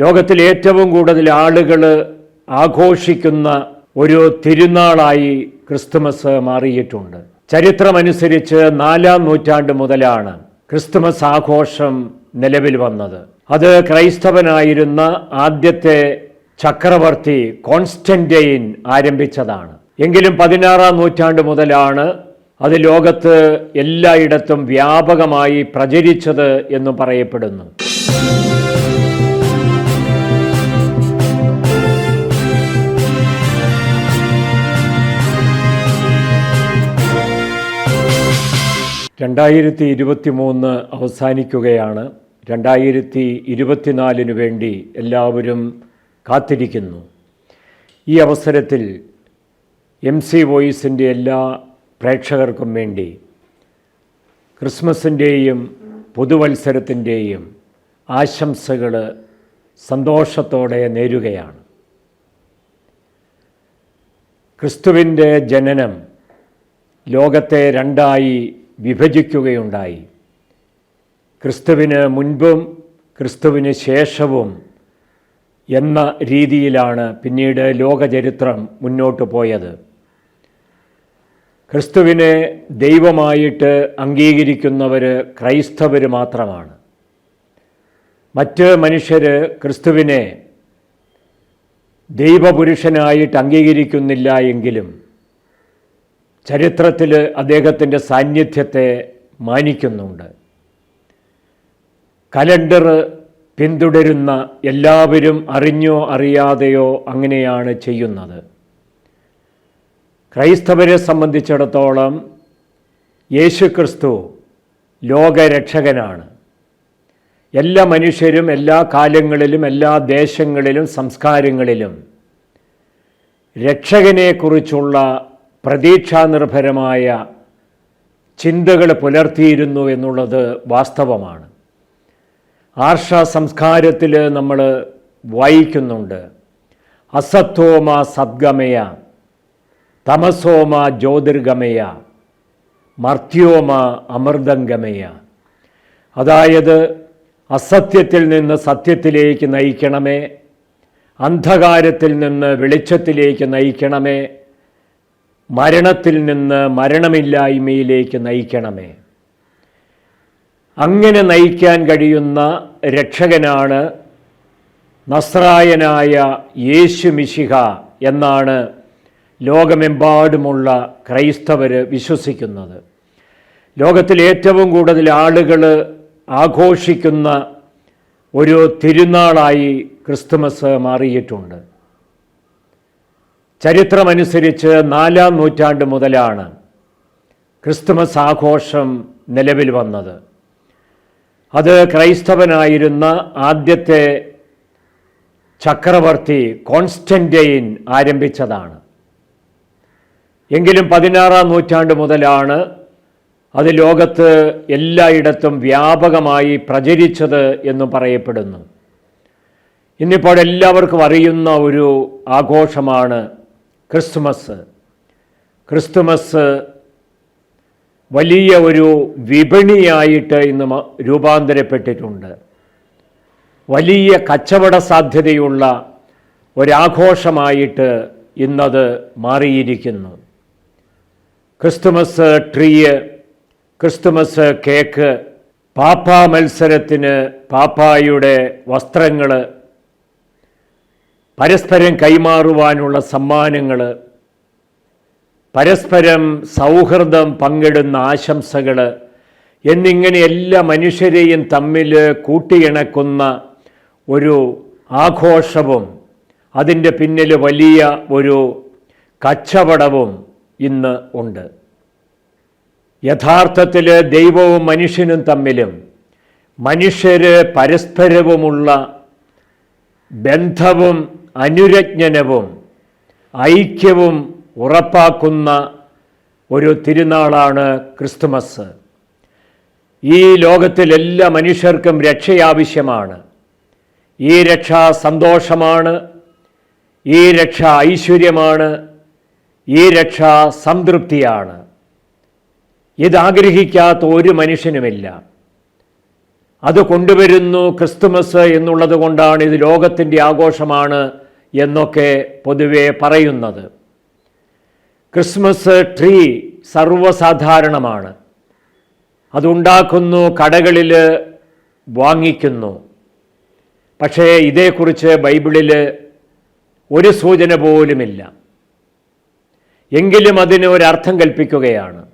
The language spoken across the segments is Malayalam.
ലോകത്തിൽ ഏറ്റവും കൂടുതൽ ആളുകൾ ആഘോഷിക്കുന്ന ഒരു തിരുനാളായി ക്രിസ്തുമസ് മാറിയിട്ടുണ്ട്. ചരിത്രമനുസരിച്ച് നാലാം നൂറ്റാണ്ട് മുതലാണ് ക്രിസ്തുമസ് ആഘോഷം നിലവിൽ വന്നത്. അത് ക്രൈസ്തവനായിരുന്ന ആദ്യത്തെ ചക്രവർത്തി കോൺസ്റ്റന്റൈൻ ആരംഭിച്ചതാണ്. എങ്കിലും പതിനാറാം നൂറ്റാണ്ട് മുതലാണ് അത് ലോകത്ത് എല്ലായിടത്തും വ്യാപകമായി പ്രചരിച്ചത് എന്ന് പറയപ്പെടുന്നു. രണ്ടായിരത്തി ഇരുപത്തി മൂന്ന് അവസാനിക്കുകയാണ്. രണ്ടായിരത്തി ഇരുപത്തിനാലിനു വേണ്ടി എല്ലാവരും കാത്തിരിക്കുന്നു. ഈ അവസരത്തിൽ എം സി വോയിസിന്റെ എല്ലാ പ്രേക്ഷകർക്കും വേണ്ടി ക്രിസ്മസിന്റെയും പുതുവത്സരത്തിന്റെയും ആശംസകൾ സന്തോഷത്തോടെ നേരുകയാണ്. ക്രിസ്തുവിന്റെ ജനനം ലോകത്തെ രണ്ടായി വിഭജിക്കുകയുണ്ടായി. ക്രിസ്തുവിന് മുൻപും ക്രിസ്തുവിന് ശേഷവും എന്ന രീതിയിലാണ് പിന്നീട് ലോകചരിത്രം മുന്നോട്ട് പോയത്. ക്രിസ്തുവിനെ ദൈവമായിട്ട് അംഗീകരിക്കുന്നവർ ക്രൈസ്തവർ മാത്രമാണ്. മറ്റ് മനുഷ്യർ ക്രിസ്തുവിനെ ദൈവപുരുഷനായിട്ട് അംഗീകരിക്കുന്നില്ല എങ്കിലും ചരിത്രത്തിൽ അദ്ദേഹത്തിന്റെ സാന്നിധ്യത്തെ മാനിക്കുന്നുണ്ട്. കലണ്ടർ പിന്തുടരുന്ന എല്ലാവരും അറിഞ്ഞോ അറിയാതെയോ അങ്ങനെയാണ് ചെയ്യുന്നത്. ക്രൈസ്തവരെ സംബന്ധിച്ചിടത്തോളം യേശുക്രിസ്തു ലോകരക്ഷകനാണ്. എല്ലാ മനുഷ്യരും എല്ലാ കാലങ്ങളിലും എല്ലാ ദേശങ്ങളിലും സംസ്കാരങ്ങളിലും രക്ഷകനെക്കുറിച്ചുള്ള പ്രതീക്ഷാനിർഭരമായ ചിന്തകൾ പുലർത്തിയിരുന്നു എന്നുള്ളത് വാസ്തവമാണ്. ആർഷ സംസ്കാരത്തിൽ നമ്മൾ വായിക്കുന്നുണ്ട്. അസത്വോമ സദ്ഗമയ തമസോമ ജ്യോതിർഗമയ മർത്യോമ അമൃതംഗമയ. അതായത് അസത്യത്തിൽ നിന്ന് സത്യത്തിലേക്ക് നയിക്കണമേ അന്ധകാരത്തിൽ നിന്ന് വെളിച്ചത്തിലേക്ക് നയിക്കണമേ മരണത്തിൽ നിന്ന് മരണമില്ലായ്മയിലേക്ക് നയിക്കണമേ. അങ്ങനെ നയിക്കാൻ കഴിയുന്ന രക്ഷകനാണ് നസ്രായനായ യേശു മിശിഹ എന്നാണ് ലോകമെമ്പാടുമുള്ള ക്രൈസ്തവർ വിശ്വസിക്കുന്നത്. ലോകത്തിൽ ഏറ്റവും കൂടുതൽ ആളുകൾ ആഘോഷിക്കുന്ന ഒരു തിരുനാളായി ക്രിസ്തുമസ് മാറിയിട്ടുണ്ട്. ചരിത്രമനുസരിച്ച് നാലാം നൂറ്റാണ്ട് മുതലാണ് ക്രിസ്തുമസ് ആഘോഷം നിലവിൽ വന്നത്. അത് ക്രൈസ്തവനായിരുന്ന ആദ്യത്തെ ചക്രവർത്തി കോൺസ്റ്റന്റൈൻ ആരംഭിച്ചതാണ്. എങ്കിലും പതിനാറാം നൂറ്റാണ്ട് മുതലാണ് അത് ലോകത്ത് എല്ലായിടത്തും വ്യാപകമായി പ്രചരിച്ചത് എന്ന് പറയപ്പെടുന്നു. ഇന്നിപ്പോൾ എല്ലാവർക്കും അറിയുന്ന ഒരു ആഘോഷമാണ് ക്രിസ്തുമസ്. ക്രിസ്തുമസ് വലിയ ഒരു വിപണിയായിട്ട് ഇന്ന് രൂപാന്തരപ്പെട്ടിട്ടുണ്ട്. വലിയ കച്ചവട സാധ്യതയുള്ള ഒരാഘോഷമായിട്ട് ഇന്നത് മാറിയിരിക്കുന്നു. ക്രിസ്തുമസ് ട്രീ ക്രിസ്തുമസ് കേക്ക് പാപ്പ മത്സരത്തിന് പാപ്പായുടെ വസ്ത്രങ്ങൾ പരസ്പരം കൈമാറുവാനുള്ള സമ്മാനങ്ങൾ പരസ്പരം സൗഹൃദം പങ്കിടുന്ന ആശംസകൾ എന്നിങ്ങനെ എല്ലാ മനുഷ്യരെയും തമ്മിൽ കൂട്ടിയിണക്കുന്ന ഒരു ആഘോഷവും അതിന്റെ പിന്നിൽ വലിയ ഒരു കച്ചവടവും ഇന്ന് ഉണ്ട്. യഥാർത്ഥത്തിൽ ദൈവവും മനുഷ്യനും തമ്മിലും മനുഷ്യർ പരസ്പരവുമുള്ള ബന്ധവും അനുരജ്ഞനവും ഐക്യവും ഉറപ്പാക്കുന്ന ഒരു തിരുനാളാണ് ക്രിസ്തുമസ്. ഈ ലോകത്തിൽ എല്ലാ മനുഷ്യർക്കും രക്ഷയാവശ്യമാണ്. ഈ രക്ഷ സന്തോഷമാണ്. ഈ രക്ഷ ഐശ്വര്യമാണ്. ഈ രക്ഷ സംതൃപ്തിയാണ്. ഇതാഗ്രഹിക്കാത്ത ഒരു മനുഷ്യനുമില്ല. അത് കൊണ്ടുവരുന്നു ക്രിസ്തുമസ് എന്നുള്ളത് കൊണ്ടാണ് ഇത് ലോകത്തിന്റെ ആഘോഷമാണ്. എന്നൊക്കെ പൊതുവെ പറയുന്നത്. Christmas tree സർവസാധാരണമാണ്. അതുണ്ടാക്കുന്നു കടകളിൽ വാങ്ങിക്കുന്നു. പക്ഷേ ഇതേക്കുറിച്ച് ബൈബിളിൽ ഒരു സൂചന പോലുമില്ല. എങ്കിലും അതിന് ഒരർത്ഥം കൽപ്പിക്കുകയാണ്.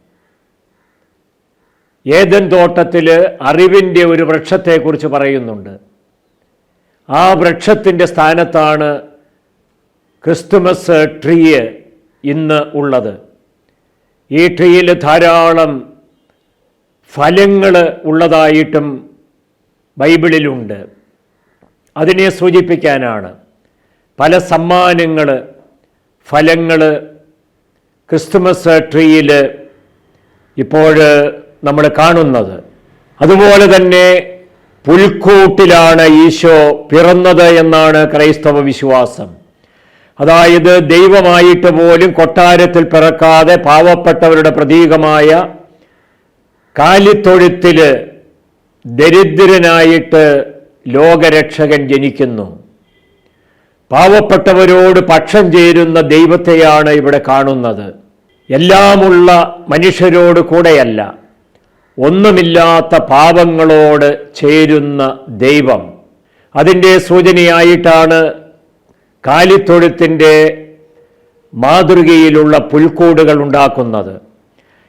ഏതൻ തോട്ടത്തിൽ അറിവിന്റെ ഒരു വൃക്ഷത്തെക്കുറിച്ച് പറയുന്നുണ്ട്. ആ വൃക്ഷത്തിന്റെ സ്ഥാനത്താണ് ക്രിസ്തുമസ് ട്രീ ഇന്ന് ഉള്ളത്. ഈ ട്രീയിൽ ധാരാളം ഫലങ്ങൾ ഉള്ളതായിട്ടും ബൈബിളിലുണ്ട്. അതിനെ സൂചിപ്പിക്കാനാണ് പല സമ്മാനങ്ങൾ ഫലങ്ങൾ ക്രിസ്തുമസ് ട്രീയിൽ ഇപ്പോൾ നമ്മൾ കാണുന്നത്. അതുപോലെ തന്നെ പുൽക്കൂട്ടിലാണ് ഈശോ പിറന്നത് എന്നാണ് ക്രൈസ്തവ വിശ്വാസം. അതായത് ദൈവമായിട്ട് പോലും കൊട്ടാരത്തിൽ പിറക്കാതെ പാവപ്പെട്ടവരുടെ പ്രതീകമായ കാലിത്തൊഴുത്തിൽ ദരിദ്രനായിട്ട് ലോകരക്ഷകൻ ജനിക്കുന്നു. പാവപ്പെട്ടവരോട് പക്ഷം ചേരുന്ന ദൈവത്തെയാണ് ഇവിടെ കാണുന്നത്. എല്ലാമുള്ള മനുഷ്യരോട് കൂടെയല്ല. ഒന്നുമില്ലാത്ത പാപങ്ങളോട് ചേരുന്ന ദൈവം. അതിന്റെ സൂചനയായിട്ടാണ് കാലിത്തൊഴുത്തിന്റെ മാതൃകയിലുള്ള പുൽക്കൂടുകൾ ഉണ്ടാക്കുന്നത്.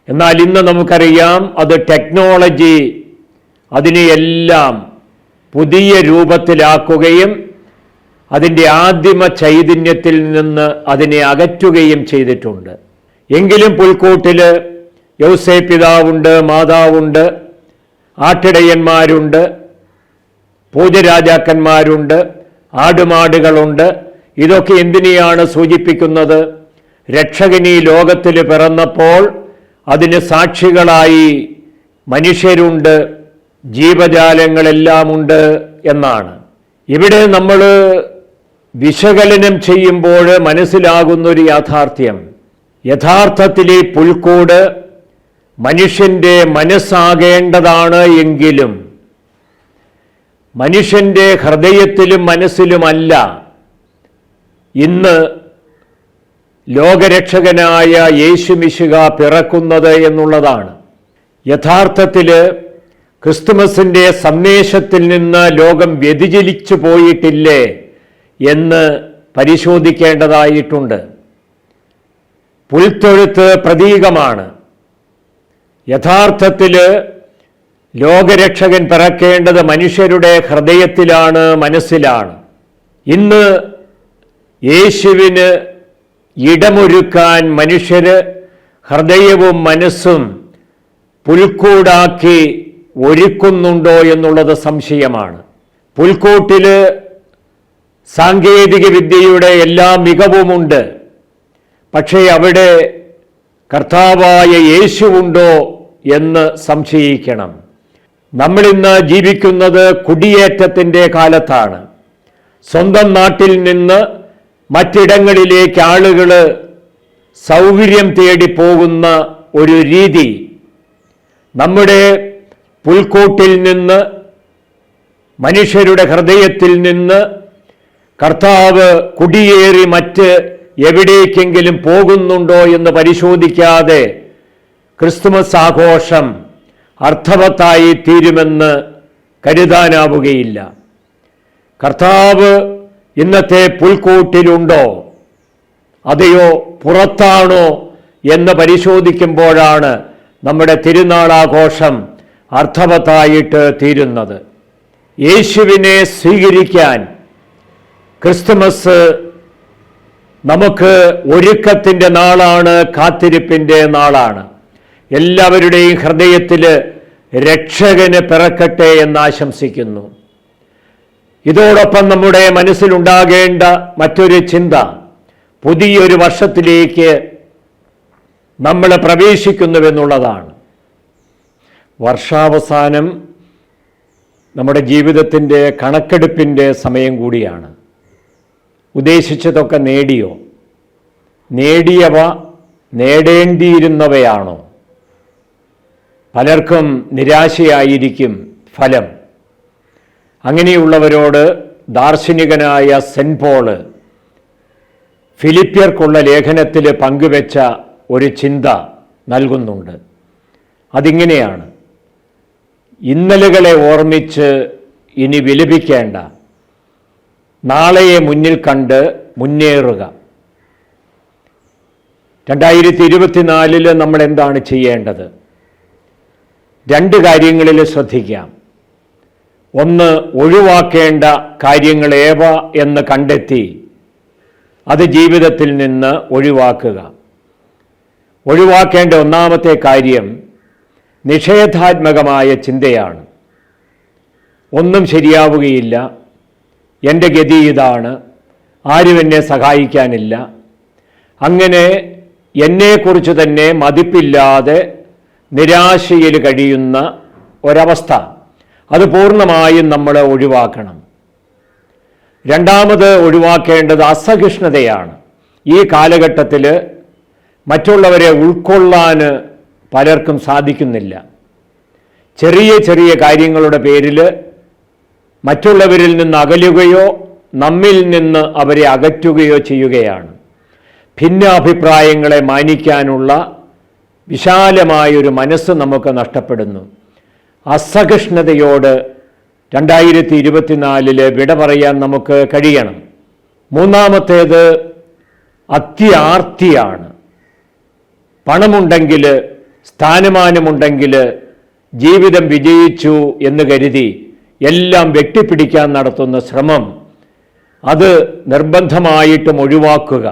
എന്നാൽ ഇന്ന് നമുക്കറിയാം അത് ടെക്നോളജി അതിനെയെല്ലാം പുതിയ രൂപത്തിലാക്കുകയും അതിന്റെ ആദിമ ചൈതന്യത്തിൽ നിന്ന് അതിനെ അകറ്റുകയും ചെയ്തിട്ടുണ്ട്. എങ്കിലും പുൽക്കൂട്ടിൽ യൗസേ പിതാവുണ്ട് മാതാവുണ്ട് ആട്ടിടയന്മാരുണ്ട് പൂജരാജാക്കന്മാരുണ്ട് ആടുമാടുകളുണ്ട് ഇതൊക്കെ എന്തിനെയാണ് സൂചിപ്പിക്കുന്നത്? രക്ഷകനി ലോകത്തിൽ പിറന്നപ്പോൾ അതിന് സാക്ഷികളായി മനുഷ്യരുണ്ട് ജീവജാലങ്ങളെല്ലാമുണ്ട് എന്നാണ്. ഇവിടെ നമ്മൾ വിശകലനം ചെയ്യുമ്പോൾ മനസ്സിലാകുന്നൊരു യാഥാർത്ഥ്യം. യഥാർത്ഥത്തിലെ പുൽക്കൂട് മനുഷ്യന്റെ മനസ്സാകേണ്ടതാണ് എങ്കിലും മനുഷ്യന്റെ ഹൃദയത്തിലും മനസ്സിലുമല്ല. ഇന്ന് ലോകരക്ഷകനായ യേശുമിശുക പിറക്കുന്നത് എന്നുള്ളതാണ്. യഥാർത്ഥത്തിൽ ക്രിസ്തുമസിന്റെ സന്ദേശത്തിൽ നിന്ന് ലോകം വ്യതിചലിച്ചു പോയിട്ടില്ലേ എന്ന് പരിശോധിക്കേണ്ടതായിട്ടുണ്ട്. പുൽത്തൊഴുത്ത് പ്രതീകമാണ്. യഥാർത്ഥത്തിൽ ലോകരക്ഷകൻ പിറക്കേണ്ടത് മനുഷ്യരുടെ ഹൃദയത്തിലാണ് മനസ്സിലാണ്. ഇന്ന് യേശുവിന് ഇടമൊരുക്കാൻ മനുഷ്യര് ഹൃദയവും മനസ്സും പുൽക്കൂടാക്കി ഒരുക്കുന്നുണ്ടോ എന്നുള്ളത് സംശയമാണ്. പുൽക്കൂട്ടിൽ സാങ്കേതിക വിദ്യയുടെ എല്ലാ മികവുമുണ്ട്. പക്ഷേ അവിടെ കർത്താവായ യേശുവുണ്ടോ എന്ന് സംശയിക്കണം. നമ്മളിന്ന് ജീവിക്കുന്നത് കുടിയേറ്റത്തിന്റെ കാലത്താണ്. സ്വന്തം നാട്ടിൽ നിന്ന് മറ്റിടങ്ങളിലേക്ക് ആളുകൾ സൗകര്യം തേടി പോകുന്ന ഒരു രീതി നമ്മുടെ പുൽക്കൂട്ടിൽ നിന്ന് മനുഷ്യരുടെ ഹൃദയത്തിൽ നിന്ന് കർത്താവ് കുടിയേറി മറ്റ് എവിടേക്കെങ്കിലും പോകുന്നുണ്ടോ എന്ന് പരിശോധിക്കാതെ ക്രിസ്തുമസ് ആഘോഷം അർത്ഥവത്തായി തീരുമെന്ന് കരുതാനാവുകയില്ല. കർത്താവ് ഇന്നത്തെ പുൽക്കൂട്ടിലുണ്ടോ? അതെയോ പുറത്താണോ എന്ന് പരിശോധിക്കുമ്പോഴാണ് നമ്മുടെ തിരുനാളാഘോഷം അർത്ഥവത്തായിട്ട് തീരുന്നത്. യേശുവിനെ സ്വീകരിക്കാൻ ക്രിസ്തുമസ് നമുക്ക് ഒരുക്കത്തിന്റെ നാളാണ് കാത്തിരിപ്പിന്റെ നാളാണ്. എല്ലാവരുടെയും ഹൃദയത്തിൽ രക്ഷകന് പിറക്കട്ടെ എന്ന് ആശംസിക്കുന്നു. ഇതോടൊപ്പം നമ്മുടെ മനസ്സിലുണ്ടാകേണ്ട മറ്റൊരു ചിന്ത പുതിയൊരു വർഷത്തിലേക്ക് നമ്മൾ പ്രവേശിക്കുന്നുവെന്നുള്ളതാണ്. വർഷാവസാനം നമ്മുടെ ജീവിതത്തിന്റെ കണക്കെടുപ്പിന്റെ സമയം കൂടിയാണ്. ഉദ്ദേശിച്ചതൊക്കെ നേടിയോ? നേടിയവ നേടേണ്ടിയിരുന്നവയാണോ? പലർക്കും നിരാശയായിരിക്കും ഫലം. അങ്ങനെയുള്ളവരോട് ദാർശനികനായ സെന്റ് പോൾ ഫിലിപ്പിയർക്കുള്ള ലേഖനത്തിൽ പങ്കുവെച്ച ഒരു ചിന്ത നൽകുന്നുണ്ട്. അതിങ്ങനെയാണ്. ഇന്നലുകളെ ഓർമ്മിച്ച് ഇനി വിലപിക്കേണ്ട. നാളെയെ മുന്നിൽ കണ്ട് മുന്നേറുക. രണ്ടായിരത്തി ഇരുപത്തിനാലിൽ നമ്മൾ എന്താണ് ചെയ്യേണ്ടത്? രണ്ട് കാര്യങ്ങളിൽ ശ്രദ്ധിക്കാം. ഒന്ന് ഒഴിവാക്കേണ്ട കാര്യങ്ങൾ ഏവ എന്ന് കണ്ടെത്തി അത് ജീവിതത്തിൽ നിന്ന് ഒഴിവാക്കുക. ഒഴിവാക്കേണ്ട ഒന്നാമത്തെ കാര്യം നിഷേധാത്മകമായ ചിന്തയാണ്. ഒന്നും ശരിയാവുകയില്ല. എന്റെ ഗതി ഇതാണ്. ആരും എന്നെ സഹായിക്കാനില്ല. അങ്ങനെ എന്നെക്കുറിച്ച് തന്നെ മതിപ്പില്ലാതെ നിരാശയിൽ കഴിയുന്ന ഒരവസ്ഥ. അത് പൂർണമായും നമ്മൾ ഒഴിവാക്കണം. രണ്ടാമത് ഒഴിവാക്കേണ്ടത് അസഹിഷ്ണുതയാണ്. ഈ കാലഘട്ടത്തിൽ മറ്റുള്ളവരെ ഉൾക്കൊള്ളാൻ പലർക്കും സാധിക്കുന്നില്ല. ചെറിയ ചെറിയ കാര്യങ്ങളുടെ പേരിൽ മറ്റുള്ളവരിൽ നിന്ന് അകലുകയോ നമ്മിൽ നിന്ന് അവരെ അകറ്റുകയോ ചെയ്യുകയാണ്. ഭിന്നാഭിപ്രായങ്ങളെ മാനിക്കാനുള്ള വിശാലമായൊരു മനസ്സ് നമുക്ക് നഷ്ടപ്പെടുന്നു. അസഹിഷ്ണുതയോട് രണ്ടായിരത്തി ഇരുപത്തിനാലിൽ വിട പറയാൻ നമുക്ക് കഴിയണം. മൂന്നാമത്തേത് അത്യാർത്തിയാണ് പണമുണ്ടെങ്കിൽ സ്ഥാനമാനമുണ്ടെങ്കിൽ ജീവിതം വിജയിച്ചു എന്ന് കരുതി എല്ലാം വെട്ടിപ്പിടിക്കാൻ നടത്തുന്ന ശ്രമം അത് നിർബന്ധമായിട്ടും ഒഴിവാക്കുക.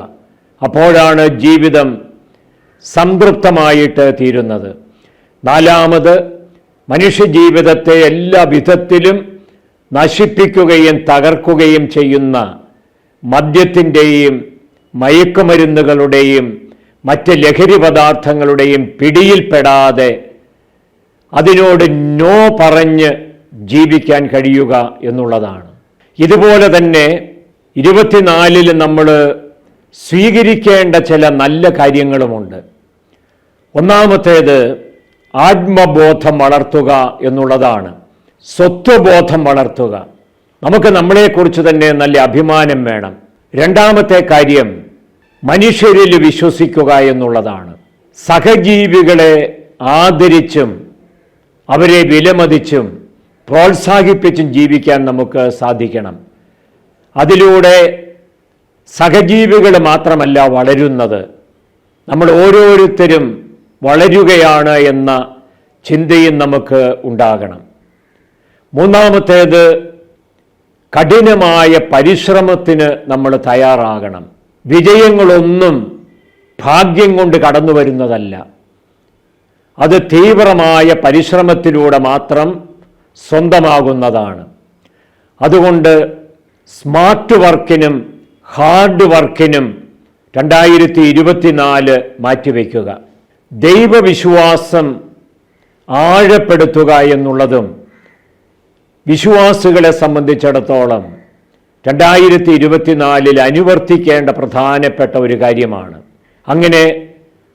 അപ്പോഴാണ് ജീവിതം സംതൃപ്തമായിട്ട് തീരുന്നത്. നാലാമത് മനുഷ്യജീവിതത്തെ എല്ലാ വിധത്തിലും നശിപ്പിക്കുകയും തകർക്കുകയും ചെയ്യുന്ന മദ്യത്തിന്റെയും മയക്കുമരുന്നുകളുടെയും മറ്റ് ലഹരി പദാർത്ഥങ്ങളുടെയും പിടിയിൽപ്പെടാതെ അതിനോട് നോ പറഞ്ഞ് ജീവിക്കാൻ കഴിയുക എന്നുള്ളതാണ്. ഇതുപോലെ തന്നെ ഇരുപത്തിനാലിൽ നമ്മൾ സ്വീകരിക്കേണ്ട ചില നല്ല കാര്യങ്ങളുമുണ്ട്. ഒന്നാമത്തേത് ആത്മബോധം വളർത്തുക എന്നുള്ളതാണ്. സ്വത്വബോധം വളർത്തുക. നമുക്ക് നമ്മളെക്കുറിച്ച് തന്നെ നല്ല അഭിമാനം വേണം. രണ്ടാമത്തെ കാര്യം മനുഷ്യരിൽ വിശ്വസിക്കുക എന്നുള്ളതാണ്. സഹജീവികളെ ആദരിച്ചും അവരെ വിലമതിച്ചും പ്രോത്സാഹിപ്പിച്ചും ജീവിക്കാൻ നമുക്ക് സാധിക്കണം. അതിലൂടെ സഹജീവികൾ മാത്രമല്ല വളരുന്നത്. നമ്മൾ ഓരോരുത്തരും വളരുകയാണ് എന്ന ചിന്തയും നമുക്ക് ഉണ്ടാകണം. മൂന്നാമത്തേത് കഠിനമായ പരിശ്രമത്തിന് നമ്മൾ തയ്യാറാകണം. വിജയങ്ങളൊന്നും ഭാഗ്യം കൊണ്ട് കടന്നു വരുന്നതല്ല. അത് തീവ്രമായ പരിശ്രമത്തിലൂടെ മാത്രം സ്വന്തമാകുന്നതാണ്. അതുകൊണ്ട് സ്മാർട്ട് വർക്കിനും ഹാർഡ് വർക്കിനും രണ്ടായിരത്തി ഇരുപത്തിനാല് മാറ്റിവെക്കുക. ദൈവവിശ്വാസം ആഴപ്പെടുത്തുക എന്നുള്ളതും വിശ്വാസികളെ സംബന്ധിച്ചിടത്തോളം രണ്ടായിരത്തി ഇരുപത്തിനാലിൽ അനുവർത്തിക്കേണ്ട പ്രധാനപ്പെട്ട ഒരു കാര്യമാണ്. അങ്ങനെ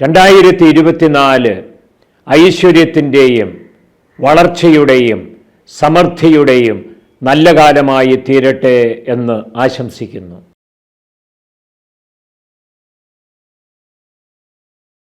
രണ്ടായിരത്തി ഇരുപത്തിനാല് ഐശ്വര്യത്തിന്റെയും വളർച്ചയുടെയും സമൃദ്ധിയുടെയും നല്ല കാലമായി തീരട്ടെ എന്ന് ആശംസിക്കുന്നു.